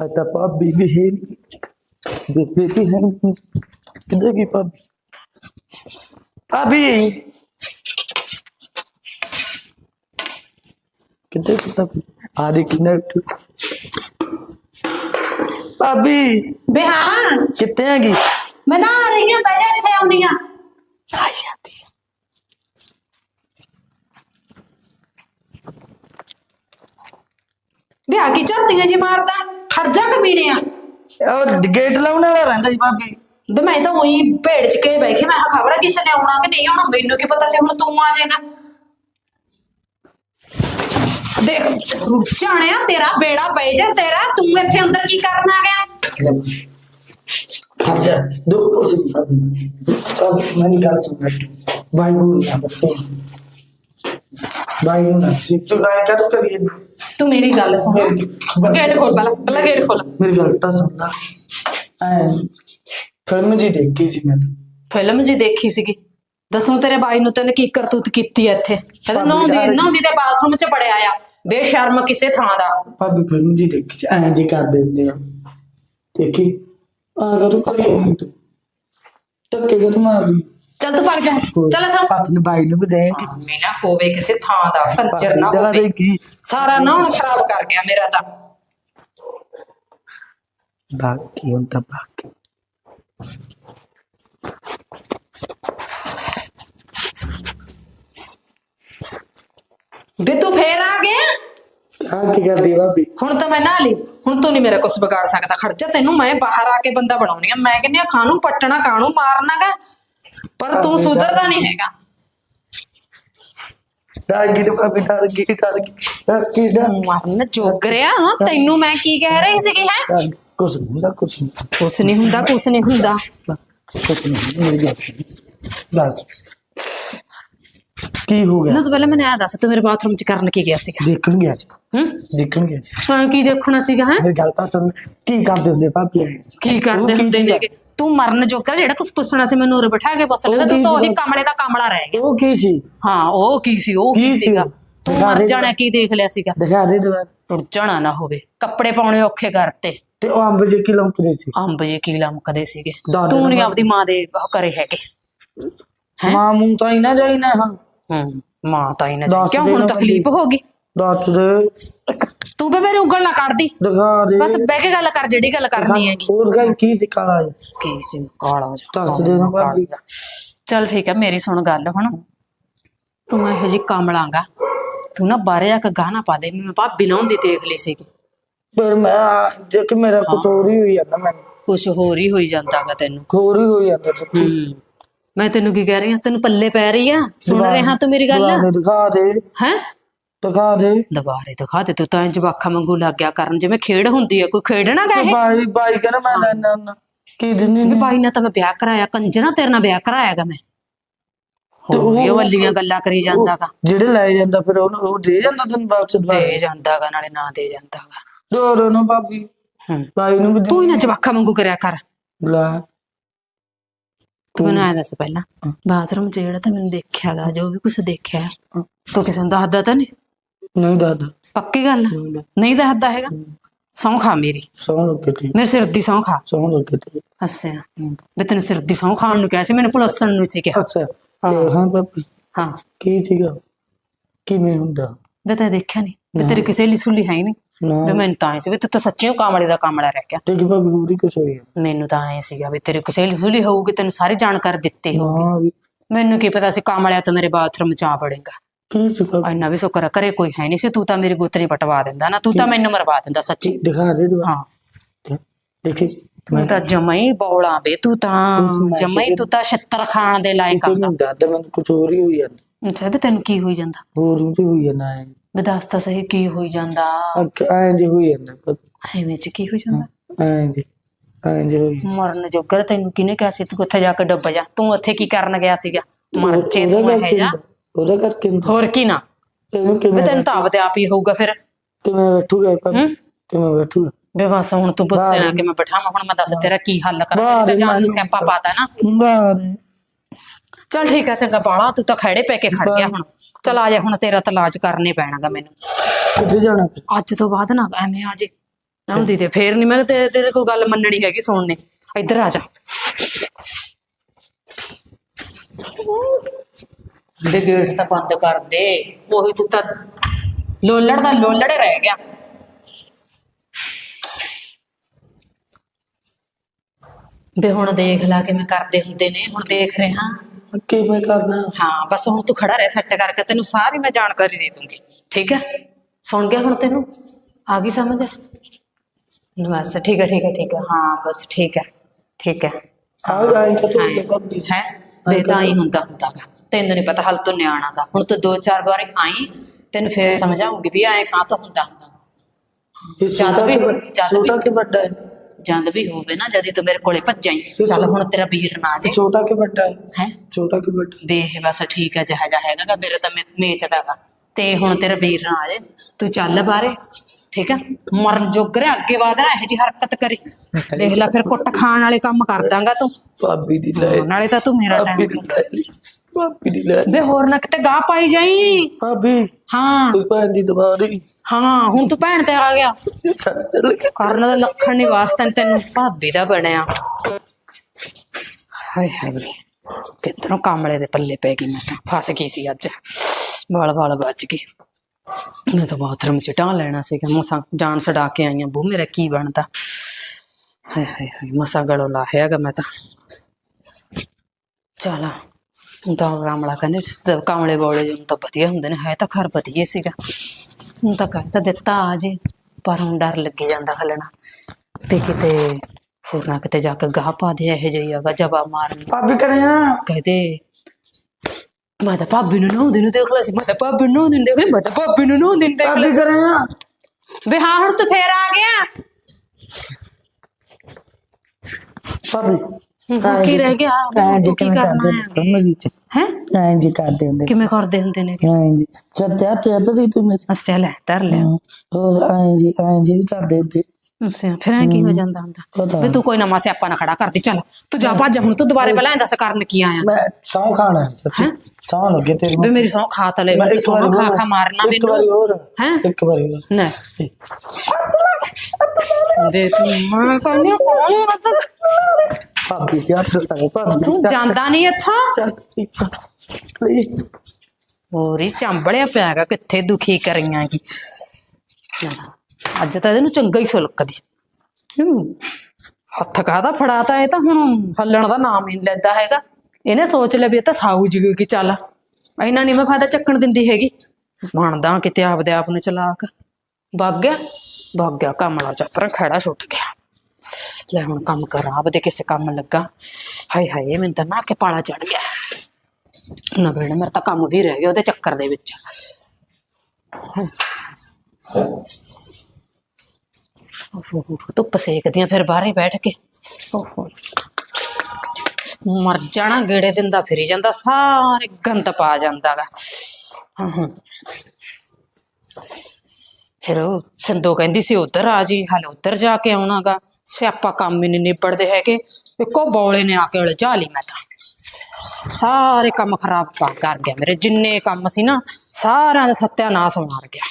At the pub, baby hen. The baby hen. The baby pub. Abby! कितने कितना आधे कितना भाभी बे हाँ कितने की बना रही हूँ बजट है उनिया आया ਵਿਆਹ ਕੀ ਝਾਤੀਆਂ ਜੀ ਮਾਰਦਾ ਖਰਜਾ ਕਮੀਣਿਆ ਉਹ ਗੇਟ ਲਾਉਣ ਵਾਲਾ ਰਹਿੰਦਾ ਜੀ ਭਾਬੀ। ਬਈ ਮੈਂ ਤਾਂ ਉਹੀ ਭੇੜ ਚ ਕੇ ਬੈਠੀ ਮੈਂ ਖਬਰ ਕਿਸੇ ਨੇ ਆਉਣਾ ਕਿ ਨਹੀਂ ਆਉਣਾ ਮੈਨੂੰ ਕੀ ਪਤਾ ਸੀ ਹੁਣ ਤੂੰ ਆ ਜਾਏਗਾ। ਦੇਖ ਜਾਣਿਆ ਤੇਰਾ ਬੇੜਾ ਪੈ ਜਾ ਤੇਰਾ ਤੂੰ ਇੱਥੇ ਅੰਦਰ ਕੀ ਕਰਨ ਆ ਗਿਆ? ਖਰਜਾ ਦੁੱਖ ਕੋ ਜੀ ਭਾਬੀ। ਸਭ ਮੈਂ ਨਿਕਾਲ ਚੁੱਕਾ ਵਾਹਿਗੁਰੂ ਨਾ ਬਸੇ ਵਾਹਿਗੁਰੂ ਨਾ ਸਿੱਖ ਤੋਂ ਲਾਇ ਕਰ ਕਰੀਏ। ਤੂੰ ਮੇਰੀ ਗੱਲ ਸੁਣ। ਗੇਟ ਖੋਲ ਪਹਿਲਾਂ ਪਹਿਲਾਂ ਗੇਟ ਖੋਲ। ਮੇਰੀ ਗੱਲ ਤਾਂ ਸੁਣਦਾ ਐ ਫਿਲਮ ਜੀ ਦੇਖੀ ਸੀ ਮੈਂ ਫਿਲਮ ਜੀ ਦੇਖੀ ਸੀਗੀ। ਦੱਸੋ ਤੇਰੇ ਬਾਈ ਨੂੰ ਤੈਨੂੰ ਕੀ ਕਰਤੂਤ ਕੀਤੀ ਐ ਇੱਥੇ? ਕਹਿੰਦਾ ਨੌ ਦੀ ਨੌ ਦੀ ਦੇ ਬਾਥਰੂਮ ਚ ਬੜੇ ਆਇਆ ਬੇਸ਼ਰਮ ਕਿਸੇ ਥਾਂ ਦਾ। ਭਾਬੀ ਫਿਲਮ ਜੀ ਦੇਖੀ ਸੀ ਐਂ ਜੀ ਕਰ ਦਿੰਦੇ ਆ। ਦੇਖੀ? ਆ ਕਦੋਂ ਕਰੀ ਧੱਕੇ ਕਦੋਂ ਮਾਰਦੀ ਚੱਲ ਤੂੰ ਭੱਜ ਜਾ। ਚੱਲ ਥਾ ਭਾਬੀ ਨੂੰ ਬਾਈ ਨੂੰ ਵੀ ਦੇ। ਮੇਰਾ ਹੋਵੇ ਕਿਸੇ ਥਾਂ ਦਾ ਖੰਜਰ ਨਾ ਹੋਵੇ। ਸਾਰਾ ਨਾਉਣ ਖਰਾਬ ਕਰ ਗਿਆ ਮੇਰਾ ਤਾਂ। ਬਾਕੀ ਹੁਣ ਤਾਂ ਬਾਕੀ। ਬੇ ਤੂੰ ਫੇਰ ਆ ਗਿਆ? ਹਾਂ ਕੀ ਕਰਦੀ ਭਾਬੀ? ਹੁਣ ਤਾਂ ਮੈਂ ਨਾ ਲਈ। ਹੁਣ ਤੂੰ ਨਹੀਂ ਮੇਰਾ ਕੁਝ ਵਿਗਾੜ ਸਕਦਾ। ਖਰਚਾ ਤੈਨੂੰ ਮੈਂ ਬਾਹਰ ਆ ਕੇ ਬੰਦਾ ਬਣਾਉਣੀ ਆ। ਮੈਂ ਕਹਿੰਨੀ ਆ ਖਾਣੂ ਪੱਟਣਾ ਕਾਣੂ ਮਾਰਨਾਗਾ। ਪਰ ਤੂੰ ਸੁਧਰਦਾ ਨਹੀਂ ਹੈਗਾ। ਡਾਗੀ ਤੇ ਭਾਬੀ ਡਾਗੀ ਡਾਗੀ ਡਾਗੀ ਡਾਗੀ ਮਰਨ ਜੋਗਰਿਆ ਹਾਂ ਤੈਨੂੰ ਮੈਂ ਕੀ ਕਹਿ ਰਹੀ ਸੀਗੀ ਹੈ? ਕੁਛ ਨਹੀਂ ਹੁੰਦਾ ਕੁਛ ਨਹੀਂ ਕੁਛ ਨਹੀਂ ਹੁੰਦਾ ਕੁਛ ਨਹੀਂ ਹੁੰਦਾ। ਕੁਛ ਨਹੀਂ ਮੇਰੀ ਗੱਲ ਸੁਣ। ਦੱਸ। ਕੀ ਹੋ ਗਿਆ? ਨਾ ਤੂੰ ਪਹਿਲਾਂ ਮੈਨੂੰ ਆ ਦੱਸ ਤੂੰ ਮੇਰੇ ਬਾਥਰੂਮ ਚ ਕਰਨ ਕੀ ਗਿਆ ਸੀਗਾ? ਦੇਖਣ ਗਿਆ ਸੀ। ਹੂੰ? ਦੇਖਣ ਗਿਆ ਸੀ। ਤੂੰ ਕੀ ਦੇਖਣਾ ਸੀਗਾ ਹੈ? ਮੇਰੀ ਗੱਲ ਤਾਂ ਸੁਣ ਕੀ ਕਰਦੇ ਹੁੰਦੇ ਭਾਬੀ? ਐ ਕੀ ਕਰਦੇ ਉਹ ਕੀ ਹੁੰਦੇ ਸੀਗਾ? ਨੇਗੇ ਤੂੰ ਮਰਨ ਜੋਗਰ ਜਿਹੜਾ ਕੁਛ ਪੁੱਛਣਾ ਸੀ ਮੈਨੂੰ ਉਰੇ ਬਿਠਾ ਕੇ ਪੁੱਛ ਲੈਂਦਾ ਤੂੰ ਤਾਂ ਉਹੀ? ਕਮਲੇ ਦਾ ਕਮਲਾ ਰਹਿ ਗਿਆ। ਉਹ ਕੀ ਸੀ? ਹਾਂ ਉਹ ਕੀ ਸੀ? ਉਹ ਕੀ ਸੀਗਾ? ਤੂੰ ਮਰ ਜਾਣਾ ਕੀ ਦੇਖ ਲਿਆ ਸੀਗਾ? ਦਿਖਾ ਦੇ ਦੁਬਾਰਾ ਟੁੱਟਣਾ ਨਾ ਹੋਵੇ। ਕੱਪੜੇ ਪਾਉਣੇ ਔਖੇ ਕਰਤੇ। ਤੇ ਉਹ ਅੰਬ ਜੇ ਕੀ ਲੰਕਦੇ ਸੀ? ਅੰਬ ਜੇ ਕੀ ਲਮਕਦੇ ਸੀਗੇ? ਤੂੰ ਨਹੀਂ ਆਪਦੀ ਮਾਂ ਦੇ ਕਰੇ ਹੈਗੇ? ਮਾਂ ਮੂੰ ਤਾਂ ਹੀ ਨਾ ਜਾਈ ਨਾ ਹਾਂ। ਹੂੰ ਮਾਂ ਤਾਂ ਹੀ ਨਾ ਦੱਸ ਕਿਉਂ ਹੁਣ ਤਕਲੀਫ ਹੋ ਗਈ? ਦੱਸ ਦੇ। ਤੂੰ ਬੇ ਮੇਰੀ ਉਂਗਲ ਨਾ ਕੱਢਦੀ। ਦਿਖਾ ਦੇ। ਬਸ ਬਹਿ ਕੇ ਗੱਲ ਕਰ ਜਿਹੜੀ ਗੱਲ ਕਰਨੀ ਹੈਗੀ। ਹੋਰ ਗੱਲ ਕੀ ਸੀ ਕਾਲਾ ਜਿਹਾ? ਕੀ ਸੀ? ਕਾਲਾ ਜਿਹਾ ਦੱਸ ਦੇ ਨਾ ਭਾਬੀ। ਚਲ ਠੀਕ ਹੈ ਮੇਰੀ ਸੁਣ ਗੱਲ ਹੁਣ। ਤੂੰ ਇਹੋ ਜੀ ਕਮਲਾਂਗਾ ਤੂੰ ਨਾ ਜਾ ਕੇ ਗਾਣਾ ਪਾ ਦੇ ਮੈਂ ਭਾਬੀ ਨਾ ਹੁੰਦੀ ਦੇਖ ਲਈ ਸੀਗੀ। ਪਰ ਮੈਂ ਆ- ਜੇ ਕਿ ਮੇਰਾ ਕੁਝ ਹੋਰ ਹੀ ਹੋਈ ਜਾਂਦਾ ਮੈਂ ਕੁਝ ਹੋਰ ਹੀ ਹੋਈ ਜਾਂਦਾਗਾ ਤੈਨੂੰ। ਹੋਰ ਹੀ ਹੋਈ ਜਾਂਦਾ ਹੂੰ। ਮੈਂ ਤੈਨੂੰ ਕੀ ਕਹਿ ਰਹੀ ਹਾਂ? ਤੈਨੂੰ ਪੱਲੇ ਪੈ ਰਹੀ ਆ? ਸੁਣ ਰਿਹਾ ਤੂੰ ਮੇਰੀ ਗੱਲ? ਦਿਖਾ ਦੇ। ਹੈ? ਦਿਖਾ ਦੇ। ਦੁਬਾਰੇ ਦਿਖਾ ਦੇ ਤੂੰ ਤਾਂ ਜਵਾਖਾਂ ਵਾਂਗੂ ਲੱਗ ਗਿਆ ਕਰਨ ਜਿਵੇਂ ਖੇਡ ਹੁੰਦੀ ਹੈ ਕੋਈ ਖੇਡਣਾ ਗਾ ਇਹ ਬਾਈ ਬਾਈ ਕਹਿੰਦਾ ਮੈਂ ਲੈਣਾ ਨਾ ਕੀ ਦਿੰਦੀ ਵੀ ਨੀ ਬਾਈ ਨਾਲ ਤਾਂ ਮੈਂ ਵਿਆਹ ਕਰਾਇਆ ਕੰਜਰਾ ਤੇਰੇ ਨਾਲ ਵਿਆਹ ਕਰਾਇਆਗਾ ਮੈਂ। ਹੋ ਇਹ ਵੱਲੀਆਂ ਗੱਲਾਂ ਕਰੀ ਜਾਂਦਾਗਾ। ਜਿਹੜੇ ਲੈ ਜਾਂਦਾ ਫਿਰ ਉਹਨੂੰ ਉਹ ਦੇ ਜਾਂਦਾ ਤੈਨੂੰ ਵਾਪਸ ਦੁਬਾਰਾ? ਦੇ ਜਾਂਦਾਗਾ ਨਾਲੇ ਨਾ ਦੇ ਜਾਂਦਾਗਾ। ਦੋਰੋ ਨਾ ਭਾਬੀ ਬਾਈ ਨੂੰ ਵੀ ਤੂੰ ਹੀ ਨਾ ਜਵਾਖਾਂ ਵਾਂਗੂ ਕਰਿਆ ਕਰ। ਲੈ। ਤੂੰ ਮੈਨੂੰ ਦੱਸ ਪਹਿਲਾਂ ਬਾਥਰੂਮ 'ਚ ਜਿਹੜਾ ਤਾਂ ਮੈਨੂੰ ਦੇਖਿਆਗਾ ਜੋ ਵੀ ਕੁਝ ਦੇਖਿਆ। ਤੂੰ ਕਿਸੇ ਨੂੰ ਦੱਸਦਾ ਤਾਂ ਨਹੀਂ? ਨਹੀਂ ਦਾਦਾ। ਪੱਕੀ ਗੱਲ ਆ? ਨਹੀਂ ਦੱਸਦਾ ਹੈਗਾ? ਸੌਂ ਖਾ ਮੇਰੀ। ਸੌਂ ਲੱਗੇ ਤੇ ਮੇਰੇ ਸਿਰ ਦੀ ਸੌਂ ਖਾ। ਸੌਂ ਲੱਗੇ ਤੇ ਅੱਛਾ ਮੈਂ ਤੈਨੂੰ ਸਿਰ ਦੀ ਸੌਂ ਖਾਣ ਨੂੰ ਕਿਹਾ ਸੀ ਮੈਨੂੰ ਪੁਲਸਣ ਨੂੰ ਸੀ ਕਿਹਾ। ਅੱਛਾ। ਤੇ ਹਾਂ ਭਾਬੀ ਹਾਂ। ਕੀ ਸੀਗਾ? ਕਿਵੇਂ ਹੁੰਦਾ? ਤਾਂ ਦੇਖਿਆ ਨਹੀਂ ਵੀ ਤੇਰੀ ਕਿਸੇ ਲਈ ਸੁਲੀ ਹੈ ਹੀ ਨਹੀਂ ਨਾ। ਵੀ ਮੈਨੂੰ ਤਾਂ ਐ ਸੀ ਵੀ ਤੂੰ ਤਾਂ ਸੱਚੀਓ ਕਾਮੜੇ ਦਾ ਕਾਮੜਾ ਰਹਿ ਗਿਆ। ਤੇ ਕਿ ਭਾਬੀ ਹੋਰ ਕੁਛ ਹੋਈ ਆ ਮੈਨੂੰ ਤਾਂ ਐ ਸੀਗਾ ਵੀ ਤੇਰੇ ਕਿਸੇ ਲਈ ਸੁਲੀ ਹੋਊਗੀ ਤੈਨੂੰ ਸਾਰੀ ਜਾਣਕਾਰੀ ਦਿੱਤੀ ਹੋਊਗੀ। ਹਾਂ ਵੀ ਮੈਨੂੰ ਕੀ ਪਤਾ ਸੀ ਕਾਮੜਿਆ ਤਾਂ ਮੇਰੇ ਬਾਥਰੂਮ ਚ ਆ ਬੜੇਗਾ ਕੀ ਭਾਬੀ ਇੰਨਾ ਵੀ ਸ਼ੁਕਰ ਘਰੇ ਕੋਈ ਹੈ ਨਹੀਂ ਸੀ ਤੂੰ ਤਾਂ ਮੇਰੀ ਗੁੱਤਰੀ ਪਟਵਾ ਦਿੰਦਾ ਨਾ ਤੂੰ ਤਾਂ ਮੈਨੂੰ ਮਰਵਾ ਦਿੰਦਾ ਸੱਚੀ। ਦਿਖਾ ਦੇ ਦੁਬਾਰਾ ਹਾਂ। ਦੇਖੀ ਤੂੰ ਤਾਂ ਜਮਈ ਬੌਲਾ ਬੇ ਤੂੰ ਤਾਂ ਜਮਈ ਤੂੰ ਤਾਂ ਛੱਤਰ ਖਾਣ ਦੇ ਲਾਇਕ ਆ। ਕਿਸੇ ਨੂੰ ਦਾਦਾ ਮੈਨੂੰ ਕੁਝ ਹੋਰ ਹੀ ਹੋਈ ਜਾਂਦਾ। ਅੱਛਾ ਵੀ ਤੈਨੂੰ ਕੀ ਹੋਈ ਜਾਂਦਾ? ਹੋਰ ਹੀ ਹੋਈ ਜਾਂਦਾ ਐ। ਵੀ ਦੱਸ ਤਾਂ ਸਹੀ ਕੀ ਹੋਈ ਜਾਂਦਾ। ਐਂ ਜੇ ਹੋਈ ਜਾਂਦਾ। ਐਵੇਂ ਚ ਕੀ ਹੋਈ ਜਾਂਦਾ? ਐਂ ਜੇ ਐਂ ਜੇ ਹੋਈ ਮਰਨ ਜੋਗਰ ਤੈਨੂੰ ਕਿਹਨੇ ਕਿਹਾ ਸੀ ਤੂੰ ਉੱਥੇ ਜਾ ਕੇ ਡੁੱਬ ਜਾ। ਤੂੰ ਉੱਥੇ ਕੀ ਕਰਨ ਗਿਆ ਸੀਗਾ? ਮਰਚੇ ਉਹਦਾ ਤੂੰ ਇਹ ਜਾ ਉਹਦਾ ਕਰਕੇ ਹੁੰਦਾ। ਹੋਰ ਕੀ ਨਾ? ਇਹਨੂੰ ਵੀ ਕਿਵੇਂ ਤੈਨੂੰ ਤਾਂ ਆਪ ਹੀ ਹੋਊਗਾ ਫਿਰ। ਕਿਵੇਂ ਬੈਠੂਗਾ ਭਾਬੀ ਹੂੰ? ਕਿਵੇਂ ਬੈਠੂਗਾ? ਬਸ ਹੁਣ ਤੂੰ ਪੁੱਛੇ ਨਾ ਕਿ ਮੈਂ ਬਿਠਾਵਾਂ? ਹੁਣ ਮੈਂ ਦੱਸ ਤੇਰਾ ਕੀ ਹੱਲ ਕਰਾਂ? ਤੇ ਜਾਨ ਨੂੰ ਸਿਆਪਾ ਪਾਤਾ ਨਾ। ਚਲ ਠੀਕ ਆ ਚੰਗਾ ਬਾਲਾ ਤੂੰ ਤਾਂ ਖੜੇ ਪੈ ਕੇ ਖੜ ਗਿਆ ਹੁਣ। ਚਲ ਆ ਜਾ ਹੁਣ ਤੇਰਾ ਤਾਂ ਇਲਾਜ ਕਰਨੇ ਪੈਣਾਗਾ ਮੈਨੂੰ। ਕਿੱਥੇ ਜਾਣਾ? ਅੱਜ ਤੋਂ ਬਾਅਦ ਨਾ ਐਵੇਂ ਆ ਜੇ। ਆਉਂਦੀ ਤੇ ਫੇਰ ਨਹੀਂ ਮੈਂ ਤੇ ਤੇਰੇ ਕੋਈ ਗੱਲ ਮੰਨਣੀ ਹੈਗੀ ਸੁਣਨੇ ਇੱਧਰ ਆ ਜਾ। ਦੇ ਗੇਟ ਤਾਂ ਬੰਦ ਕਰ ਦੇ ਉਹੀ ਤੂੰ ਤਾਂ ਲੋਲੜ ਦਾ ਲੋਲੜ ਰਹਿ ਗਿਆ। ਬੇ ਹੁਣ ਦੇਖ ਲਾ ਕਿਵੇਂ ਕਰਦੇ ਹੁੰਦੇ ਨੇ ਹੁਣ ਦੇਖ ਰਹੇ। ਹਾਂ ਕਿਵੇਂ ਕਰਨਾ? ਹਾਂ ਬਸ ਹੁਣ ਤੂੰ ਖੜਾ ਰਹਿ ਸੈੱਟ ਕਰਕੇ ਤੈਨੂੰ ਸਾਰੀ ਮੈਂ ਜਾਣਕਾਰੀ ਦੇ ਦੂੰਗੀ ਠੀਕ ਹੈ? ਸੁਣ ਗਿਆ ਹੁਣ ਤੈਨੂੰ? ਆ ਗਈ ਸਮਝ? ਬਸ ਠੀਕ ਹੈ ਠੀਕ ਹੈ ਠੀਕ ਹੈ। ਹਾਂ ਬਸ ਠੀਕ ਹੈ ਠੀਕ ਹੈ। ਆ ਗਾਂ ਤਾਂ ਤੂੰ ਹੈ? ਵੇ ਤਾਂ ਹੀ ਹੁੰਦਾ ਹੁੰਦਾਗਾ। ਤੈਨੂੰ ਨਹੀਂ ਪਤਾ ਹਲ ਤੋਂ ਨਿਆਣਾਗਾ ਹੁਣ ਤੂੰ ਦੋ ਚਾਰ ਵਾਰੀ ਆਈ ਤੈਨੂੰ ਫੇਰ ਸਮਝਾਉਂਗੀ ਵੀ ਐ ਕਾਹ ਤੋਂ ਹੁੰਦਾ ਹੁੰਦਾ। ਜਦ ਵੀ- ਜਦ ਛੋਟਾ ਕਿ ਵੱਡਾ ਹੈ? ਜਦ ਵੀ ਹੋਵੇ ਨਾ ਜਦੀ ਤੂੰ ਮੇਰੇ ਕੋਲੇ ਭੱਜਾਈ ਚੱਲ ਹੁਣ ਤੇਰਾ ਵੀਰ ਨਾ ਜੇ ਛੋਟਾ ਕਿ ਵੱਡਾ ਹੈ? ਹੈ? ਛੋਟਾ ਕਿ ਵੱਡਾ ਵੇ ਇਹ ਬਸ ਠੀਕ ਹੈ ਜਿਹਾ ਜਿਹਾ ਹੈਗਾ ਗਾ, ਮੇਰੇ ਤਾਂ ਮੇਚਦਾਗਾ ਤੇ ਹੁਣ ਤੇਰਾ ਵੀਰ ਨਾ ਆ ਜੇ ਤੂੰ ਚੱਲ ਬਾਰੇ ਠੀਕ ਹੈ? ਮਰਨ ਜੋਗ ਰਿਹਾ ਅੱਗੇ ਵਾਦ ਨਾ ਇਹੋ ਜੀ ਹਰਕਤ ਕਰੀ। ਦੇਖ ਲੈ ਫਿਰ ਕੁੱਟ ਖਾਣ ਵਾਲੇ ਕੰਮ ਕਰ ਦਾਂਗਾ ਤੂੰ। ਭਾਬੀ ਦੀ ਲੈ ਨਾਲੇ ਤਾਂ ਤੂੰ ਮੇਰਾ ਟਾਈਮ ਦੀ ਲੈ ਲਈ ਭਾਬੀ ਦੀ ਲੈ ਲਈ। ਵੇ ਹੋਰ ਨਾ ਕਿਤੇ ਗਾਹ ਪਾਈ ਜਾਈ ਭਾਬੀ ਹਾਂ ਤੂੰ ਭੈਣ ਦੀ ਦਬਾ ਰਹੀ ਹਾਂ ਹੁਣ ਤੂੰ ਭੈਣ ਤੇ ਆ ਗਿਆ ਚੱਲ ਚੱਲ ਕੇ ਕਰਨ ਦਾ ਲੱਖਣ ਨਹੀਂ ਵਾਸਤਾ ਨੀ ਤੈਨੂੰ ਭਾਬੀ ਦਾ ਬਣਿਆ ਹਾਏ ਹਾਏ ਕਿਤਨੋਂ ਕਾਮਲੇ ਦੇ ਪੱਲੇ ਪੈ ਗਈ ਮੈਂ ਤਾਂ ਫਸ ਗਈ ਸੀ ਅੱਜ ਵਾਲ ਵਾਲ ਬਚ ਗਏ ਮੈਂ ਤਾਂ ਬਾਥਰੂਮ ਚ ਟਾਂ ਲੈਣਾ ਸੀਗਾ ਮਸਾਂ ਜਾਨ ਛਡਾ ਕੇ ਆਈਆਂ ਬੂ ਮੇਰਾ ਕੀ ਬਣਦਾ ਹਾਏ ਹਾਏ ਹਾਏ ਮਸਾਂ ਗਲੋਂ ਲਾਹਿਆਗਾ ਮੈਂ ਤਾਂ ਚਲ ਹੁਣ ਤਾਂ ਕਾਮਲਾ ਕਹਿੰਦੇ ਸੀ, ਕਾਮਲੇ ਬੋਲੇ ਜਿਹਾ ਤਾਂ ਵਧੀਆ ਹੁੰਦੇ ਨੇ ਹੈ ਤਾਂ ਖਰ ਵਧੀਆ ਸੀਗਾ। ਹੁਣ ਤਾਂ ਕਹਿ ਤਾਂ ਦਿੱਤਾ ਆ ਜੇ ਪਰ ਹੁਣ ਡਰ ਲੱਗੀ ਜਾਂਦਾ ਹਲਣਾ। ਵੀ ਕਿਤੇ ਹੋਰ ਨਾ ਕਿਤੇ ਜਾ ਕੇ ਗਾਹ ਪਾ ਦੇ ਇਹੋ ਜਿਹੀ ਆਗਾ ਜਵਾ ਮਾਰਨ। ਭਾਬੀ ਕਰੇ ਨਾ। ਕਹਦੇ ਮੈਂ ਤਾਂ ਭਾਬੀ ਨੂੰ ਨੂੰ ਦੇਖ ਲਿਆ ਸੀ ਮੈਂ ਤਾਂ ਭਾਬੀ ਨੂੰ ਨੂੰ ਦੇਖ ਲਿਆ ਮੈਂ ਤਾਂ ਭਾਬੀ ਨੂੰ ਨੂੰ ਦੇਖ ਭਾਬੀ ਲਿਆ ਕਰੇ ਨਾ। ਵੇ ਹਾਂ ਹੁਣ ਤੂੰ ਫੇਰ ਆ ਗਿਆ। ਭਾਬੀ। ਹੁਣ ਕੀ ਰਹਿ ਗਿਆ ਹੁਣ ਤੂੰ ਕੀ ਕਰਨਾ ਹੈ। ਹੈ? ਐਂ ਜੀ ਕਰਦੇ ਹੁੰਦੇ ਕਿਵੇਂ ਕਰਦੇ ਹੁੰਦੇ ਨੇ? ਐਂ ਜੀ ਸੱਤਿਆ ਤੇ ਤਾਂ ਸੀ ਤੂੰ ਮੇਰੇ। ਅੱਛਾ ਲੈ ਧਰ ਲਿਆ। ਹੋਰ ਐਂ ਜੀ ਐਂ ਜੀ ਵੀ ਕਰਦੇ ਹੁੰਦੇ। ਅੱਛਾ ਫਿਰ ਐ ਕੀ ਹੋ ਜਾਂਦਾ ਹੁੰਦਾ? ਵੇ ਤੂੰ ਕੋਈ ਨਵਾਂ ਸਿਆਪਾ ਨਾ ਖੜਾ ਕਰਦੀ ਚੱਲ ਤੂੰ ਜਾ ਭੱਜ ਹੁਣ ਤੂੰ ਦੁਬਾਰੇ ਪਹਿਲਾਂ ਐਂ ਦੱਸ ਕਰਨ ਕੀ ਆਇਆ। ਮੈਂ ਸੌ ਖਾਣਾ ਹੈ ਸੱਚੀ। ਸੌ ਲੱਗੇ ਤੇ ਵੇ ਮੇਰੀ ਸੌ ਖਾ ਤਾ ਲੈ ਮੈਂ ਸੌ ਖਾ ਖਾ ਮਾਰਨਾ ਇੱਕ ਵਾਰੀ ਮੈਨੂੰ ਹੋਰ ਹੈਂ? ਇੱਕ ਵਾਰੀ ਹੋਰ। ਨਾ ਦੇ ਤੂੰ ਮੈਂ ਕਹਿੰਦੀ ਕੌਣ ਮਤਲਬ ਭਾਬੀ ਕੀ ਹੱਥ ਤੱਕ ਭਾਬੀ ਤੂੰ ਜਾਂਦਾ ਨਹੀਂ ਇੱਥੋਂ। ਪਲੀਜ਼ ਹੋਰ ਚੰਬੜਿਆ ਪਿਆਗਾ ਕਿੱਥੇ ਦੁਖੀ ਕਰੀਆਂ ਕੀ। ਅੱਜ ਤਾਂ ਇਹਨੂੰ ਚੰਗਾ ਹੀ ਸੁਲਕਦੀ ਹੱਥ ਕਾਹਦਾ ਫੜਾਤਾ ਇਹ ਤਾਂ ਹੁਣ? ਹੱਲਣ ਦਾ ਨਾਮ ਹੀ ਨਹੀਂ ਲੈਂਦਾ ਹੈਗਾ। ਇਹਨੇ ਸੋਚ ਲਿਆ ਵੀ ਇਹ ਤਾਂ ਸਾਊ ਜੀ ਕਿ ਚੱਲ। ਇਹਨਾਂ ਨਹੀਂ ਮੈਂ ਫਾਇਦਾ ਚੱਕਣ ਦਿੰਦੀ ਹੈਗੀ। ਬਣਦਾ ਕਿਤੇ ਆਪਦੇ ਆਪ ਨੂੰ ਚਲਾਕ। ਵਗ ਗਿਆ ਵਗ ਗਿਆ ਕਮਲਾ ਚੱਪਰ ਖੜਾ ਛੁੱਟ ਗਿਆ। ਲੈ ਹੁਣ ਕੰਮ ਕਰਾਂ ਆਪਦੇ ਕਿਸੇ ਕੰਮ ਲੱਗਾ। ਹਾਏ ਹਾਏ, ਮੈਨੂੰ ਤਾਂ ਨਾ ਕੇ ਪਾਲਾ ਚੜ ਗਿਆ। ਨਾ ਭੈਣ, ਮੇਰਾ ਤਾਂ ਕੰਮ ਵੀ ਰਹਿ ਗਿਆ ਉਹਦੇ ਚੱਕਰ ਦੇ ਵਿੱਚ। ਓਹੋ ਧੁੱਪ ਸੇਕਦੀਆਂ ਫਿਰ ਬਾਹਰ ਹੀ ਬੈਠ ਕੇ। ਓਹੋ। ਮਰ ਜਾਣਾ, ਗੇੜੇ ਦਿੰਦਾ ਫਿਰੀ ਜਾਂਦਾ, ਸਾਰੇ ਗੰਦ ਪਾ ਜਾਂਦਾਗਾ। ਹਾਂ ਹਾਂ। ਫਿਰ ਉਹ ਸੰਦੋ ਕਹਿੰਦੀ ਸੀ, ਉਧਰ ਆ ਜੀ, ਹਾਲੇ ਉਧਰ ਜਾ ਕੇ ਆਉਣਾਗਾ। ਸਿਆਪਾ ਕੰਮ ਹੀ ਨਹੀਂ ਨਿਬੜਦੇ ਹੈਗੇ। ਇੱਕੋ ਬੌਲੇ ਨੇ ਆ ਕੇ ਉਲਝਾ ਲਈ ਮੈਂ ਤਾਂ। ਸਾਰੇ ਕੰਮ ਖਰਾਬ ਪਾ- ਕਰ ਗਿਆ ਮੇਰੇ। ਜਿੰਨੇ ਕੰਮ ਸੀ ਨਾ, ਸਾਰਿਆਂ ਦਾ ਸੱਤਿਆਨਾਸ਼ ਮਾਰ ਗਿਆ।